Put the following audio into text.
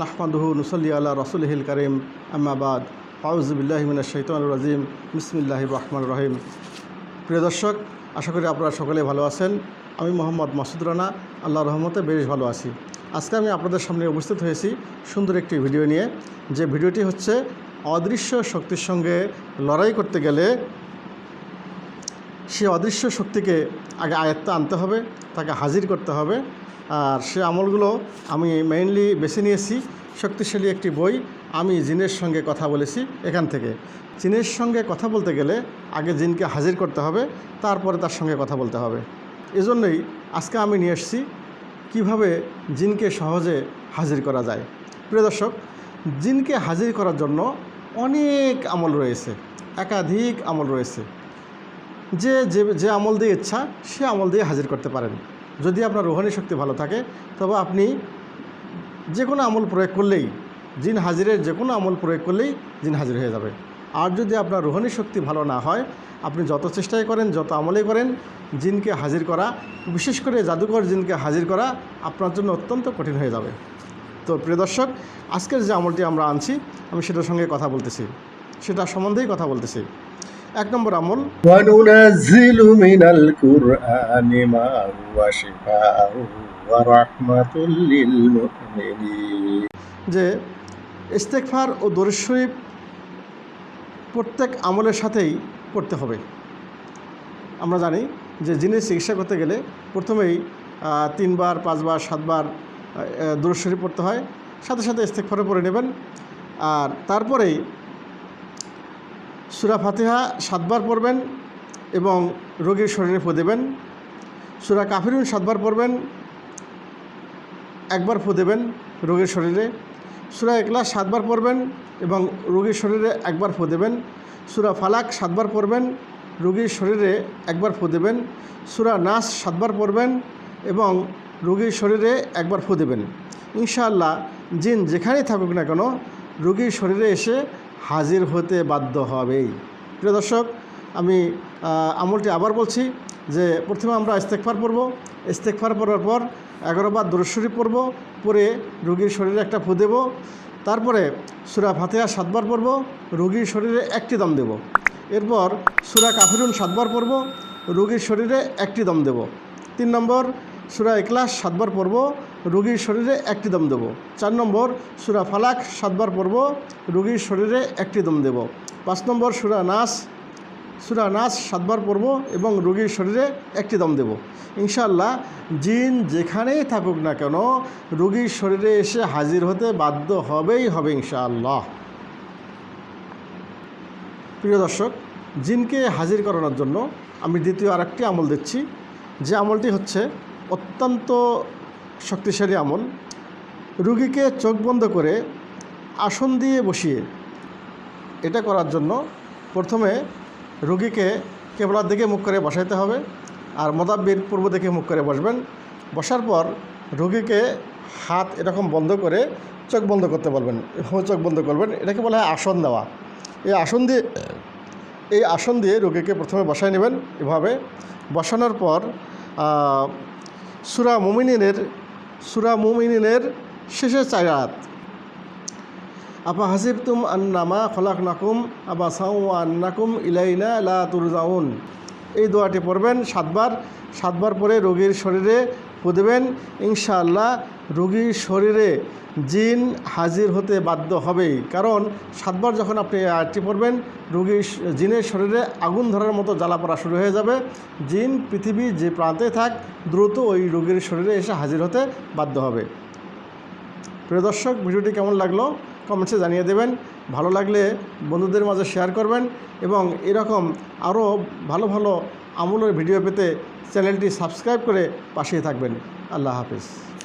নাহমাদুহু নুসল্লি আল্লাহ রসুলহিল করিম আম্মাবাদ ফাউজবিল্লাহমিন শৈতান রাজিম। বিসমিল্লাহ রহমান রহিম। প্রিয় দর্শক, আশা করি আপনারা সকলে ভালো আছেন। আমি মোহাম্মদ মাসুদ রানা আল্লাহ রহমতে বেশ ভালো আছি। আজকে আমি আপনাদের সামনে উপস্থিত হয়েছি সুন্দর একটি ভিডিও নিয়ে। যে ভিডিওটি হচ্ছে অদৃশ্য শক্তির সঙ্গে লড়াই করতে গেলে সে অদৃশ্য শক্তিকে আগে আয়ত্তে আনতে হবে, তাকে হাজির করতে হবে। আর সে আমলগুলো আমি মেইনলি বেছে নিয়েছি। শক্তিশালী একটি বই আমি জিনের সঙ্গে কথা বলেছি এখান থেকে। জিনের সঙ্গে কথা বলতে গেলে আগে জিনকে হাজির করতে হবে, তারপরে তার সঙ্গে কথা বলতে হবে। এজন্যই আজকে আমি নিয়ে এসেছি কীভাবে জিনকে সহজে হাজির করা যায়। প্রিয় দর্শক, জিনকে হাজির করার জন্য অনেক আমল রয়েছে, একাধিক আমল রয়েছে। যে যে আমল দিয়ে ইচ্ছা, সে আমল দিয়ে হাজির করতে পারেন। যদি আপনার রোহানি শক্তি ভালো থাকে, তবে আপনি যে কোনো আমল প্রয়োগ করলেই, জিন হাজিরের যে কোনো আমল প্রয়োগ করলেই জিন হাজির হয়ে যাবে। আর যদি আপনার রোহানি শক্তি ভালো না হয়, আপনি যত চেষ্টাই করেন, যত আমলেই করেন, জিনকে হাজির করা, বিশেষ করে জাদুকর জিনকে হাজির করা আপনার জন্য অত্যন্ত কঠিন হয়ে যাবে। তো প্রিয় দর্শক, আজকের যে আমলটি আমরা আনছি, আমি সেটার সঙ্গে কথা বলতেছি। সেটা সম্বন্ধেই কথা বলতেছি। এক নম্বর আমল। মিনাল যে ইস্তেকফার ও দরুদ শরীফ প্রত্যেক আমলের সাথেই পড়তে হবে। আমরা জানি যে যিনি চিকিৎসা করতে গেলে প্রথমেই তিনবার পাঁচবার সাতবার দূরশ্বরী পড়তে হয়। সাথে সাথে ইস্তেকফারও পড়ে নেবেন। আর তারপরেই সুরা ফাতেহা সাতবার পড়বেন এবং রোগীর শরীরে ফু দেবেন। সুরা কাফিরুন সাতবার পড়বেন, একবার ফু দেবেন রোগীর শরীরে। সুরা একলাস সাতবার পড়বেন এবং রোগীর শরীরে একবার ফু দেবেন। সুরা ফালাক সাতবার পড়বেন, রোগীর শরীরে একবার ফু দেবেন। সুরা নাস সাতবার পড়বেন এবং রোগীর শরীরে একবার ফু দেবেন। ইনশাআল্লাহ জিন যেখানেই থাকুক না কেন, রোগীর শরীরে এসে হাজির হতে বাধ্য হবেই প্রিয় দর্শক, আমি আমলটি আবার বলছি যে প্রথমে আমরা ইস্তেকফার পড়ব। ইস্তেকফার পড়ার পর এগারোবার দরশরী পড়ব পরে রোগীর শরীরে একটা ফু দেব। তারপরে সুরা ফাতেহা সাতবার পড়ব, রোগীর শরীরে একটি দম দেব। এরপর সুরা কাফিরুন সাতবার পড়ব, রোগীর শরীরে একটি দম দেব। তিন নম্বর সুরা এক্লাস সাতবার পড়ব, রোগীর শরীরে একটি দম দেব। চার নম্বর, সুরা ফালাক, সাতবার পড়ব, রোগীর শরীরে একটি দম দেব। পাঁচ নম্বর, সুরা নাস, সুরা নাচ সাতবার পড়ব এবং রোগীর শরীরে একটি দম দেব। ইনশাল্লাহ জিন যেখানেই থাকুক না কেন, রোগীর শরীরে এসে হাজির হতে বাধ্য হবেই হবে ইনশাআল্লাহ। প্রিয় দর্শক, জিনকে হাজির করানোর জন্য আমি দ্বিতীয় আরেকটি আমল দিচ্ছি। যে আমলটি হচ্ছে অত্যন্ত শক্তিশালী আমল। রুগীকে চোখ বন্ধ করে আসন দিয়ে বসিয়ে এটা করার জন্য প্রথমে রুগীকে কেবলার দিকে মুখ করে বসাইতে হবে আর মোদাব্বির পূর্ব দিকে মুখ করে বসবেন। বসার পর রুগীকে হাত এরকম বন্ধ করে চোখ বন্ধ করতে বলবেন। চোখ বন্ধ করবেন। এটাকে বলা হয় আসন দেওয়া। এই আসন দিয়ে, এই আসন দিয়ে রোগীকে প্রথমে বসায় নেবেন এভাবে। বসানোর পর সুরা মুমিনের সুরা মুমিনের শেষের চায়াত। আপা হাসিব তুম আন্নামা খলাক নাকুম আবা সাউ আন্নাকুম ইলাইনা লা তুরজাউন। এই দোয়াটি পড়বেন। সাতবার সাতবার পরে রোগীর শরীরে ফু ইনশাআল্লাহ রোগীর শরীরে জিন হাজির হতে বাধ্য হবেই। কারণ সাতবার যখন আপনি এই আয়াতটি পড়বেন, রোগীর জিনের শরীরে আগুন ধরার মতো জ্বালা পড়া শুরু হয়ে যাবে। জিন, পৃথিবী যে প্রান্তে থাক, দ্রুত ওই রোগীর শরীরে এসে হাজির হতে বাধ্য হবে। প্রিয় দর্শক, ভিডিওটি কেমন লাগল? কমেন্টসে জানিয়ে দেবেন। ভালো লাগলে বন্ধুদের মাঝে শেয়ার করবেন এবং এরকম আরও ভালো ভালো আমলের ভিডিও পেতে চ্যানেলটি সাবস্ক্রাইব করে পাশেই থাকবেন। আল্লাহ হাফিজ।